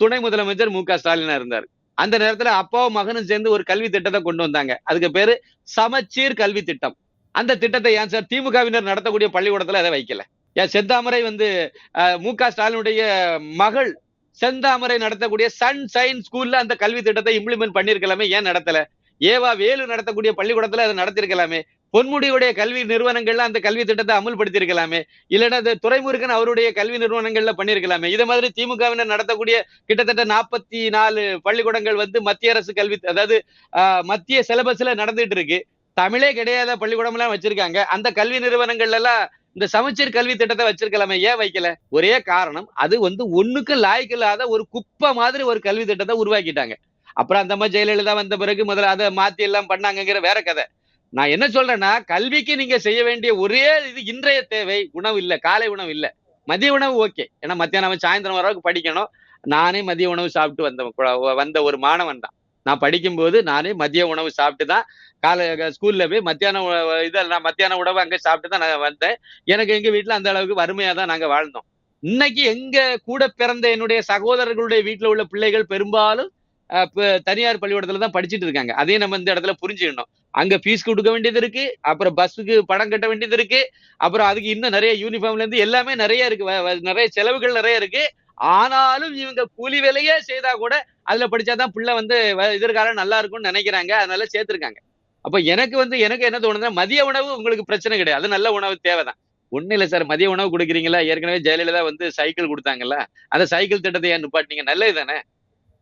துணை முதலமைச்சர் மு க. ஸ்டாலினா இருந்தார். அந்த நேரத்துல அப்பாவும் மகனும் சேர்ந்து ஒரு கல்வி திட்டத்தை கொண்டு வந்தாங்க. அதுக்கு பேரு சமச்சீர் கல்வி திட்டம். அந்த திட்டத்தை ஏன் சார் திமுகவினர் நடத்தக்கூடிய பள்ளிக்கூடத்தில் அதை வைக்கல? ஏன் செந்தாமரை வந்து மு க ஸ்டாலினுடைய மகள் செந்தாமரை நடத்தக்கூடிய சன் சைன் ஸ்கூல்ல அந்த கல்வி திட்டத்தை இம்ப்ளிமெண்ட் பண்ணிருக்கலாமே ஏன் நடத்தல? ஏவா வேலு நடத்தக்கூடிய பள்ளிக்கூடத்துல அதை நடத்திருக்கலாமே பொன்முடியுடைய கல்வி நிறுவனங்கள்ல அந்த கல்வி திட்டத்தை அமுல்படுத்தி இருக்கலாமே இல்லைன்னா துறைமுருகன் அவருடைய கல்வி நிறுவனங்கள்ல பண்ணிருக்கலாமே இதே மாதிரி திமுகவினர் நடத்தக்கூடிய கிட்டத்தட்ட நாற்பத்தி நாலு பள்ளிக்கூடங்கள் வந்து மத்திய அரசு கல்வி அதாவது ஆஹ், மத்திய சிலபஸ்ல நடந்துட்டு இருக்கு. தமிழே கிடையாத பள்ளிக்கூடம் எல்லாம் வச்சிருக்காங்க. அந்த கல்வி நிறுவனங்கள்ல எல்லாம் இந்த சமச்சீர் கல்வி திட்டத்தை வச்சிருக்கலாமே ஏன் வைக்கல? ஒரே காரணம் அது வந்து ஒண்ணுக்கு லாய்க்கு இல்லாத ஒரு குப்பை மாதிரி ஒரு கல்வி திட்டத்தை உருவாக்கிட்டாங்க. அப்புறம் அந்த மாதிரி ஜெயலலிதா வந்த பிறகு முதல்ல அதை மாத்தி எல்லாம் பண்ணாங்கங்கிற வேற கதை. நான் என்ன சொல்றேன்னா கல்விக்கு நீங்க செய்ய வேண்டிய ஒரே இது இன்றைய தேவை உணவு இல்லை காலை உணவு இல்ல. மதிய உணவு ஓகே. ஏன்னா மத்தியானம் சாயந்தரம் வரவுக்கு படிக்கணும். நானே மதிய உணவு சாப்பிட்டு வந்த வந்த ஒரு மாணவன் தான். நான் படிக்கும்போது நானே மதிய உணவு சாப்பிட்டு தான் காலை ஸ்கூல்ல போய் மத்தியான இதில் நான் மத்தியான உணவு அங்கே சாப்பிட்டு தான் நான் வந்தேன். எனக்கு எங்க வீட்டுல அந்த அளவுக்கு வறுமையா தான் நாங்க வாழ்ந்தோம். இன்னைக்கு எங்க கூட பிறந்த என்னுடைய சகோதரர்களுடைய வீட்டுல உள்ள பிள்ளைகள் பெரும்பாலும் தனியார் பள்ளிக்கூடத்துல தான் படிச்சுட்டு இருக்காங்க. அதையும் நம்ம இந்த இடத்துல புரிஞ்சுக்கணும். அங்க ஃபீஸ் கொடுக்க வேண்டியது இருக்கு அப்புறம் பஸ்ஸுக்கு பணம் கட்ட வேண்டியது இருக்கு அப்புறம் அதுக்கு இன்னும் நிறைய யூனிஃபார்ம்ல இருந்து எல்லாமே நிறைய இருக்கு. வ- நிறைய செலவுகள் நிறைய இருக்கு. ஆனாலும் இவங்க கூலி வேலையே செய்தா கூட அதுல படிச்சாதான் பிள்ளை வந்து வ- எதிர்காலம் நல்லா இருக்கும்னு நினைக்கிறாங்க. அதனால சேர்த்திருக்காங்க. அப்ப எனக்கு வந்து எனக்கு என்ன தோணுதுன்னா மதிய உணவு உங்களுக்கு பிரச்சனை கிடையாது. அது நல்ல உணவு தேவைதான். ஒண்ணு இல்ல சார். மதிய உணவு கொடுக்குறீங்களா? ஏற்கனவே ஜெயலலிதா வந்து சைக்கிள் கொடுத்தாங்கல்ல? அந்த சைக்கிள் திட்டத்தை ஏன் நிப்பாட்டினீங்க? நல்லது தானே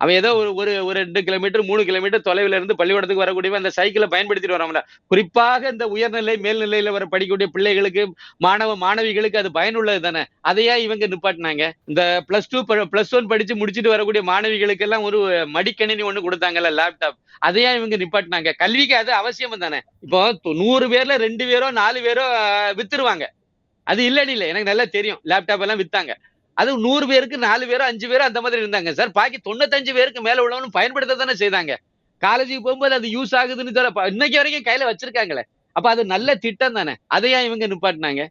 அவன் ஏதோ ஒரு ஒரு ஒரு ரெண்டு கிலோமீட்டர் மூணு கிலோமீட்டர் தொலைவில் இருந்து பள்ளிக்கூடத்துக்கு வரக்கூடிய அந்த சைக்கிளை பயன்படுத்திட்டு வராமல குறிப்பாக இந்த உயர்நிலை மேல்நிலையில வர படிக்கக்கூடிய பிள்ளைகளுக்கு மாணவ மாணவிகளுக்கு அது பயனுள்ளது தானே? அதையா இவங்க நிப்பாட்டினாங்க? இந்த பிளஸ் டூ பிளஸ் ஒன் படிச்சு முடிச்சுட்டு வரக்கூடிய மாணவிகளுக்கு எல்லாம் ஒரு மடிக்கணினி ஒண்ணு கொடுத்தாங்கல்ல லேப்டாப் அதையா இவங்க நிப்பாட்டினாங்க? கல்விக்கு அது அவசியம் தானே. இப்போ நூறு பேர்ல ரெண்டு பேரோ நாலு பேரோ வித்துருவாங்க. அது இல்லடி இல்லை எனக்கு நல்லா தெரியும். லேப்டாப் எல்லாம் வித்தாங்க. அது நூறு பேருக்கு நாலு பேரோ அஞ்சு பேரோ அந்த மாதிரி இருந்தாங்க. சார் பாக்கி தொண்ணூத்தஞ்சு பேருக்கு மேல உள்ளவனும் பயன்படுத்த தானே செய்தாங்க. காலேஜுக்கு போகும்போது அது யூஸ் ஆகுதுன்னு சொல்ல இன்னைக்கு வரைக்கும் கையில வச்சிருக்காங்களே. அப்ப அது நல்ல திட்டம் தானே. அதையா இவங்க நிப்பாட்டினாங்க?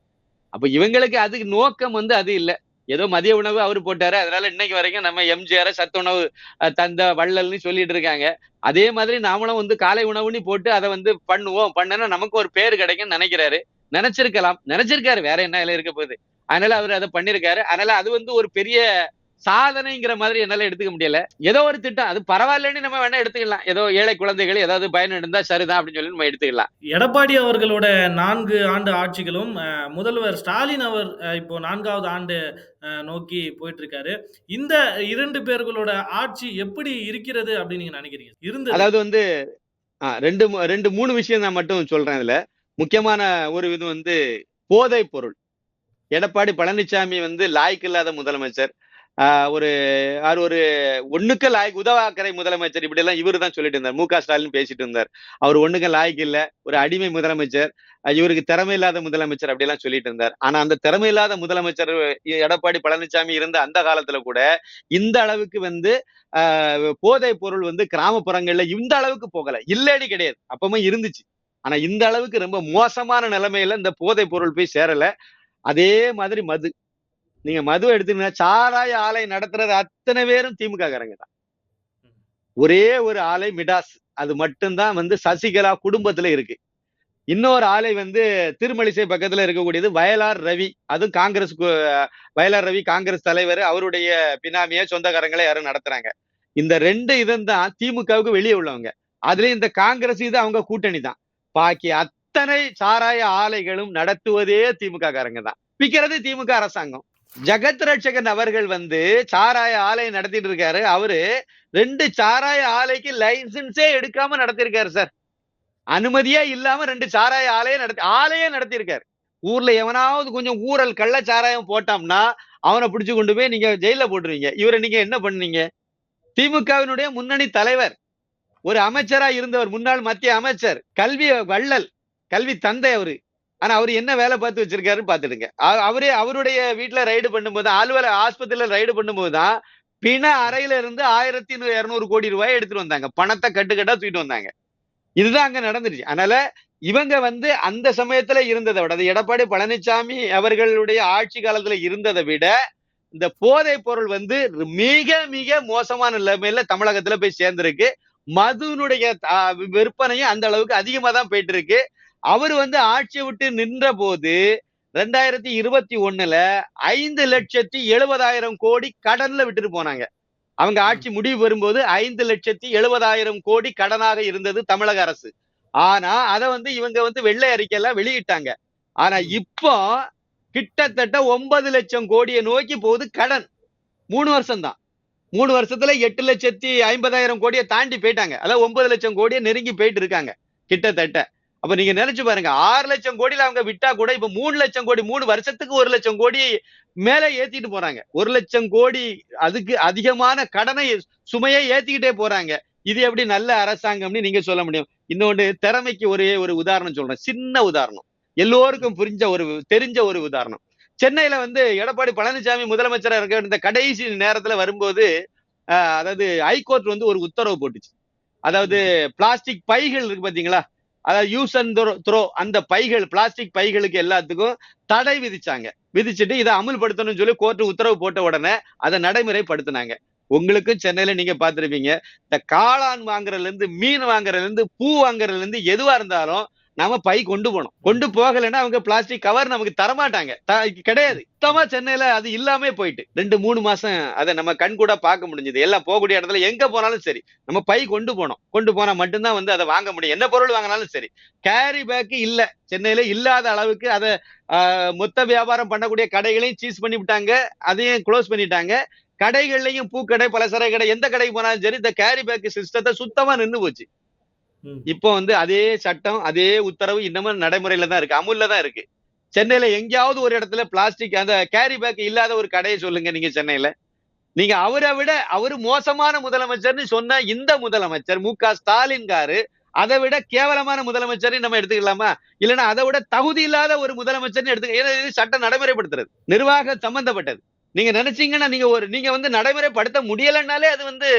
அப்ப இவங்களுக்கு அதுக்கு நோக்கம் வந்து அது இல்லை. ஏதோ மதிய உணவு அவரு போட்டாரு. அதனால இன்னைக்கு வரைக்கும் நம்ம எம்ஜிஆர் சத்து உணவு தந்த வள்ளல்னு சொல்லிட்டு இருக்காங்க. அதே மாதிரி நாமளும் வந்து காலை உணவுன்னு போட்டு அதை வந்து பண்ணுவோம். பண்ணனா நமக்கு ஒரு பேர் கிடைக்கும்னு நினைக்கிறாரு. நினைச்சிருக்கலாம். நினைச்சிருக்காரு. வேற என்ன இதுல இருக்க போகுது? அதனால அவர் அதை பண்ணிருக்காரு. அதனால அது வந்து ஒரு பெரிய சாதனைங்கிற மாதிரி என்னால எடுத்துக்க முடியல. ஏதோ ஒரு திட்டம். அது பரவாயில்லன்னு நம்ம வேணா எடுத்துக்கலாம். ஏதோ ஏழை குழந்தைகள் ஏதாவது பயன் இருந்தா சரிதான் அப்படின்னு சொல்லி நம்ம எடுத்துக்கலாம். எடப்பாடி அவர்களோட நான்கு ஆண்டு ஆட்சிகளும் முதல்வர் ஸ்டாலின் அவர் இப்போ நான்காவது ஆண்டு நோக்கி போயிட்டு இருக்காரு இந்த இரண்டு பேர்களோட ஆட்சி எப்படி இருக்கிறது அப்படின்னு நீங்க நினைக்கிறீங்க? இருந்தது. அதாவது வந்து ரெண்டு ரெண்டு மூணு விஷயம் நான் மட்டும் சொல்றேன் இதுல. முக்கியமான ஒரு இது வந்து போதைப் பொருள். எடப்பாடி பழனிசாமி வந்து லாய்க்கு இல்லாத முதலமைச்சர். ஒரு அவர் ஒரு ஒண்ணுக்கு லாய்க்கு உதவாக்கரை முதலமைச்சர் இப்படி எல்லாம் இவரு தான் சொல்லிட்டு இருந்தார். மு க. ஸ்டாலின் பேசிட்டு இருந்தார். அவர் ஒண்ணுக்கு லாய்க்கு இல்ல ஒரு அடிமை முதலமைச்சர் இவருக்கு திறமை இல்லாத முதலமைச்சர் அப்படி எல்லாம் சொல்லிட்டு இருந்தார். ஆனா அந்த திறமை இல்லாத முதலமைச்சர் எடப்பாடி பழனிசாமி இருந்த அந்த காலத்துல கூட இந்த அளவுக்கு வந்து ஆஹ் போதைப் பொருள் வந்து கிராமப்புறங்கள்ல இந்த அளவுக்கு போகல. இல்லடி கிடையாது. அப்பவுமே இருந்துச்சு. ஆனா இந்த அளவுக்கு ரொம்ப மோசமான நிலைமையில இந்த போதைப் பொருள் போய் சேரல. அதே மாதிரி மது. நீங்க மது எடுத்தீங்கன்னா சாராய ஆலை நடத்துறது அத்தனை பேரும் திமுக காரங்க தான். ஒரே ஒரு ஆலை மிடாஸ். அது மட்டும்தான் வந்து சசிகலா குடும்பத்துல இருக்கு. இன்னொரு ஆலை வந்து திருமலிசை பக்கத்துல இருக்கக்கூடியது வயலார் ரவி. அதுவும் காங்கிரஸ் வயலார் ரவி காங்கிரஸ் தலைவர். அவருடைய பினாமிய சொந்தக்காரங்களை யாரும் நடத்துறாங்க. இந்த ரெண்டு இதும் தான் திமுகவுக்கு வெளியே உள்ளவங்க. அதுலயும் இந்த காங்கிரஸ் இது அவங்க கூட்டணி தான் பாக்கி அத்தனை சாராய ஆலைகளும் நடத்துவதே திமுக காரங்க தான் விற்கிறது திமுக அரசாங்கம். ஜெகத் ரட்சகன் அவர்கள் வந்து சாராய ஆலை நடத்திட்டு இருக்காரு. அவரு ரெண்டு சாராய ஆலைக்கு லைசன்ஸே எடுக்காம நடத்திருக்காரு சார். அனுமதியே இல்லாம ரெண்டு சாராய ஆலையை நடத்தி ஆலையே நடத்தியிருக்காரு. ஊர்ல எவனாவது கொஞ்சம் ஊரல் கள்ள சாராயம் போட்டோம்னா அவனை பிடிச்சு கொண்டு போய் நீங்க ஜெயில போட்டுருவீங்க. இவரை நீங்க என்ன பண்ணீங்க? திமுகவினுடைய முன்னணி தலைவர். ஒரு அமைச்சரா இருந்தவர் முன்னாள் மத்திய அமைச்சர். கல்வி வள்ளல். கல்வி தந்தை அவரு. ஆனா அவர் என்ன வேலை பார்த்து வச்சிருக்காருன்னு பாத்துடுங்க அவரே அவருடைய வீட்டுல ரைடு பண்ணும்போது ஆலுவல ஆஸ்பத்திரியில ரைடு பண்ணும்போது தான் பிண அறையில இருந்து ஆயிரத்தி இருநூறு கோடி ரூபாய் எடுத்துட்டு வந்தாங்க. பணத்தை கட்டுக்கட்டா தூக்கிட்டு வந்தாங்க. இதுதான் அங்க நடந்துருச்சு. அதனால இவங்க வந்து அந்த சமயத்துல இருந்ததை விட அது எடப்பாடி பழனிசாமி அவர்களுடைய ஆட்சி காலத்துல இருந்ததை விட இந்த போதை பொருள் வந்து மிக மிக மோசமான நிலைமையில தமிழகத்துல போய் சேர்ந்திருக்கு. மதுனுடைய விற்பனையும் அந்த அளவுக்கு அதிகமா தான் போயிட்டு இருக்கு. அவர் வந்து ஆட்சியை விட்டு நின்ற போது ரெண்டாயிரத்தி இருபத்தி ஒண்ணுல ஐந்து லட்சத்தி எழுபதாயிரம் கோடி கடன்ல விட்டுட்டு போனாங்க. அவங்க ஆட்சி முடிவு வரும்போது ஐந்து லட்சத்தி எழுபதாயிரம் கோடி கடனாக இருந்தது தமிழக அரசு. ஆனா அதை வந்து இவங்க வந்து வெள்ளை அறிக்கையில வெளியிட்டாங்க. ஆனா இப்போ கிட்டத்தட்ட ஒன்பது லட்சம் கோடியை நோக்கி போகுது கடன். மூணு வருஷம் தான் மூணு வருஷத்துல எட்டு லட்சத்தி ஐம்பதாயிரம் கோடியை தாண்டி போயிட்டாங்க. அதாவது ஒன்பது லட்சம் கோடியை நெருங்கி போயிட்டு இருக்காங்க கிட்டத்தட்ட. அப்ப நீங்க நினைச்சு பாருங்க ஆறு லட்சம் கோடியில அவங்க விட்டா கூட இப்ப மூணு லட்சம் கோடி மூணு வருஷத்துக்கு ஒரு லட்சம் கோடி மேல ஏத்திட்டு போறாங்க. ஒரு லட்சம் கோடி அதுக்கு அதிகமான கடனை சுமையை ஏத்திக்கிட்டே போறாங்க. இது எப்படி நல்ல அரசாங்கம்னு நீங்க சொல்ல முடியும். இன்னொன்னு திறமைக்கு ஒரே ஒரு உதாரணம் சொல்றேன். சின்ன உதாரணம். எல்லோருக்கும் புரிஞ்ச ஒரு தெரிஞ்ச ஒரு உதாரணம். சென்னையில வந்து எடப்பாடி பழனிசாமி முதலமைச்சரா இருக்க இந்த கடைசி நேரத்துல வரும்போது ஆஹ், அதாவது ஹைகோர்ட் வந்து ஒரு உத்தரவு போட்டுச்சு. அதாவது பிளாஸ்டிக் பைகள் இருக்கு பாத்தீங்களா? அதாவது யூஸ் அண்ட் த்ரோ அந்த பைகள் பிளாஸ்டிக் பைகளுக்கு எல்லாத்துக்கும் தடை விதிச்சாங்க. விதிச்சுட்டு இதை அமுல்படுத்தணும்னு சொல்லி கோர்ட்டு உத்தரவு போட்ட உடனே அதை நடைமுறைப்படுத்தினாங்க. உங்களுக்கும் சென்னையில நீங்க பார்த்திருப்பீங்க இந்த காளான் வாங்குறதுல இருந்து மீன் வாங்குறதுல இருந்து பூ வாங்குறதுல இருந்து எதுவா இருந்தாலும் நாம பை கொண்டு போனோம். கொண்டு போகலைன்னா அவங்க பிளாஸ்டிக் கவர் நமக்கு தரமாட்டாங்க. கிடையாது. சுத்தமா சென்னையில அது இல்லாம போயிட்டு. ரெண்டு மூணு மாசம் அதை நம்ம கண் கூட பார்க்க முடிஞ்சது. எல்லாம் போகக்கூடிய இடத்துல எங்க போனாலும் சரி நம்ம பை கொண்டு போனோம். கொண்டு போனா மட்டும்தான் வந்து அதை வாங்க முடியும். என்ன பொருள் வாங்கினாலும் சரி. கேரி பேக் இல்ல. சென்னையில இல்லாத அளவுக்கு அதை மொத்த வியாபாரம் பண்ணக்கூடிய கடைகளையும் சீஸ் பண்ணி விட்டாங்க. அதையும் க்ளோஸ் பண்ணிட்டாங்க. கடைகள்லையும் பூக்கடை பலசர கடை எந்த கடைக்கு போனாலும் சரி இந்த கேரி பேக் சிஸ்டத்தை சுத்தமா நின்று போச்சு. இப்போ வந்து அதே சட்டம் அதே உத்தரவு இன்னமும் நடைமுறையில தான் இருக்கு. அமுல்ல தான் இருக்கு. சென்னையில எங்கேயாவது ஒரு இடத்துல பிளாஸ்டிக் அந்த கேரி பேக் இல்லாத ஒரு கடையை சொல்லுங்க நீங்க சென்னையில. நீங்க அவரை விட அவரு மோசமான முதலமைச்சர்னு சொன்ன இந்த முதலமைச்சர் மு க ஸ்டாலின் காரு அதை விட கேவலமான முதலமைச்சர் நம்ம எடுத்துக்கலாமா? இல்லைன்னா அதை விட தகுதி இல்லாத ஒரு முதலமைச்சர்னு எடுத்து சட்டம் நடைமுறைப்படுத்துறது. நிர்வாக சம்பந்தப்பட்டது. நீங்க நினைச்சீங்கன்னா நீங்க ஒரு நீங்க வந்து நடைமுறைப்படுத்த முடியலைன்னாலே அது வந்து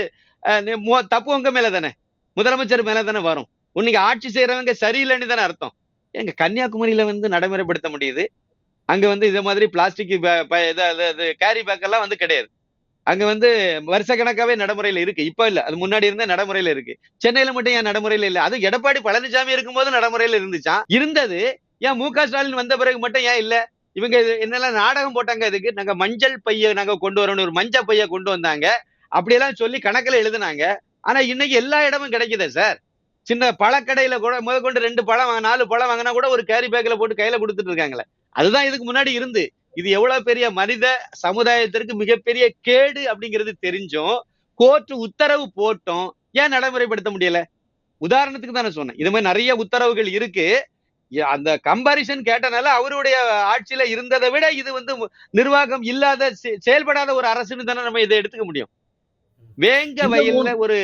தப்பு உங்க மேல தானே முதலமைச்சர் மேல தானே வரும். உன்னைக்கு ஆட்சி செய்யறவங்க சரியில்லைன்னு தானே அர்த்தம். எங்க கன்னியாகுமரியில வந்து நடைமுறைப்படுத்த முடியுது. அங்க வந்து இதே மாதிரி பிளாஸ்டிக் கேரி பேக் எல்லாம் வந்து கிடையாது. அங்க வந்து வருஷ கணக்காவே நடைமுறையில இருக்கு. இப்ப இல்ல. அது முன்னாடி இருந்த நடைமுறையில இருக்கு. சென்னையில மட்டும் ஏன் நடைமுறையில இல்ல? அது எடப்பாடி பழனிசாமி இருக்கும்போது நடைமுறையில இருந்துச்சான் இருந்தது. ஏன் மு க. ஸ்டாலின் வந்த பிறகு மட்டும் ஏன் இல்ல? இவங்க இது என்னெல்லாம் நாடகம் போட்டாங்க இதுக்கு? நாங்க மஞ்சள் பைய நாங்க கொண்டு வரணும். ஒரு மஞ்சள் பைய கொண்டு வந்தாங்க. அப்படியெல்லாம் சொல்லி கணக்குல எழுதுனாங்க. ஆனா இன்னைக்கு எல்லா இடமும் கிடைக்குதே சார். சின்ன பழக்கடையில கூட முதற்கொண்டு ரெண்டு பழம் வாங்க நாலு பழம் வாங்கினா கூட ஒரு கேரி பேக்ல போட்டு கையில கொடுத்துட்டு இருக்காங்களே. அதுதான் இதுக்கு முன்னாடி இருந்து. இது எவ்வளவு பெரிய மனித சமுதாயத்திற்கு மிகப்பெரிய கேடு அப்படிங்கிறது தெரிஞ்சும் கோர்ட் உத்தரவு போட்டோம் ஏன் நடைமுறைப்படுத்த முடியல? உதாரணத்துக்கு தானே சொன்னேன். இது மாதிரி நிறைய உத்தரவுகள் இருக்கு. அந்த கம்பாரிசன் கேட்டனால அவருடைய ஆட்சியில இருந்ததை விட இது வந்து நிர்வாகம் இல்லாத செயல்படாத ஒரு அரசுன்னு தானே நம்ம இதை எடுத்துக்க முடியும். வேங்க வயல்ல ஒரு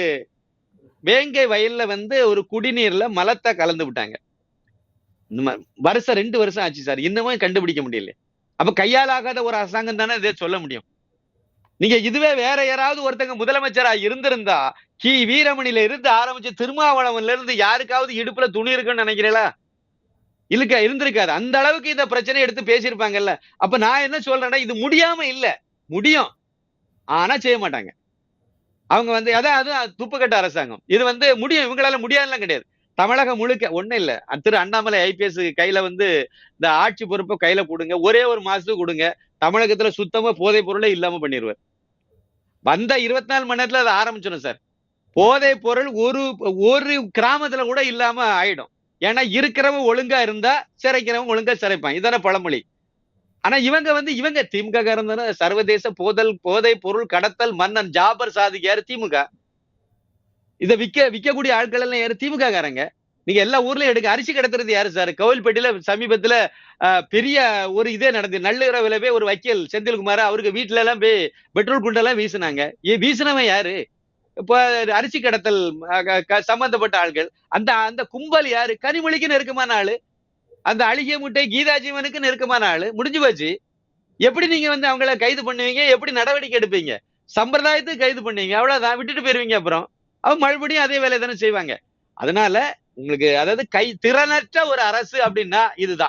வேங்கை வயல்ல வந்து ஒரு குடிநீர்ல மலத்தை கலந்து விட்டாங்க. வருஷம் ரெண்டு வருஷம் ஆச்சு சார். இன்னமும் கண்டுபிடிக்க முடியல. அப்ப கையால் ஆகாத ஒரு அரசாங்கம் தானே இதை சொல்ல முடியும். நீங்க இதுவே வேற யாராவது ஒருத்தங்க முதலமைச்சரா இருந்திருந்தா கி. வீரமணில இருந்து ஆரம்பிச்சு திருமாவளவன்ல இருந்து யாருக்காவது இடுப்புல துணி இருக்குன்னு நினைக்கிறீங்களா? இல்லக்கா இருந்திருக்காது. அந்த அளவுக்கு இந்த பிரச்சனை எடுத்து பேசியிருப்பாங்கல்ல. அப்ப நான் என்ன சொல்றேன்னா இது முடியாம இல்ல. முடியும். ஆனா செய்ய மாட்டாங்க. அவங்க வந்து அதான் துப்புக்கட்ட அரசாங்கம். இது வந்து முடியும் இவங்களால முடியாதுலாம் கிடையாது. தமிழகம் முழுக்க ஒண்ணும் இல்ல. திரு அண்ணாமலை ஐபிஎஸ் கையில வந்து இந்த ஆட்சி பொறுப்பை கையில கொடுங்க. ஒரே ஒரு மாசத்துக்கு கொடுங்க. தமிழகத்துல சுத்தமா போதைப் பொருளே இல்லாம பண்ணிடுவார் வந்த இருபத்தி நாலு மணி நேரத்துல அதை ஆரம்பிச்சிடும் சார். போதைப் பொருள் ஒரு ஒரு கிராமத்துல கூட இல்லாம ஆயிடும். ஏன்னா இருக்கிறவன் ஒழுங்கா இருந்தா சிறைக்கிறவன் ஒழுங்கா சிறைப்பான். இதான பழமொழி. ஆனா இவங்க வந்து இவங்க திமுக இருந்தா சர்வதேச போதல் போதை பொருள் கடத்தல் மன்னன் ஜாபர் சாதிக்கு யாரு திமுக? இத விக்க விக்கக்கூடிய ஆட்கள் எல்லாம் யாரு? திமுக காரங்க. நீங்க எல்லா ஊர்லயும் எடுக்க அரிசி கடத்துறது யாரு சார்? கோவில்பேட்டையில சமீபத்துல ஆஹ், பெரிய ஒரு இதே நடந்து நள்ளிரவுல போய் ஒரு வக்கீல் செந்தில்குமார் அவருக்கு வீட்டுல எல்லாம் போய் பெட்ரோல் குண்டெல்லாம் வீசுனாங்க. வீசினவன் யாரு? இப்போ அரிசி கடத்தல் சம்பந்தப்பட்ட ஆட்கள். அந்த அந்த கும்பல் யாரு? கனிமொழிக்கு நெருக்கமான ஆளு அந்த அழுகிய முட்டை கீதாஜீவனுக்கு நெருக்கமான ஆளு. முடிஞ்சு போச்சு. எப்படி நீங்க வந்து அவங்கள கைது பண்ணுவீங்க? எப்படி நடவடிக்கை எடுப்பீங்க? சம்பிரதாயத்துக்கு கைது பண்ணுவீங்க. அவ்வளவுதான். விட்டுட்டு போயிருவீங்க அப்புறம். அவங்க மறுபடியும் அதே வேலையை தானே செய்வாங்க. அதனால உங்களுக்கு அதாவது கை திறனற்ற ஒரு அரசு அப்படின்னா இதுதான்.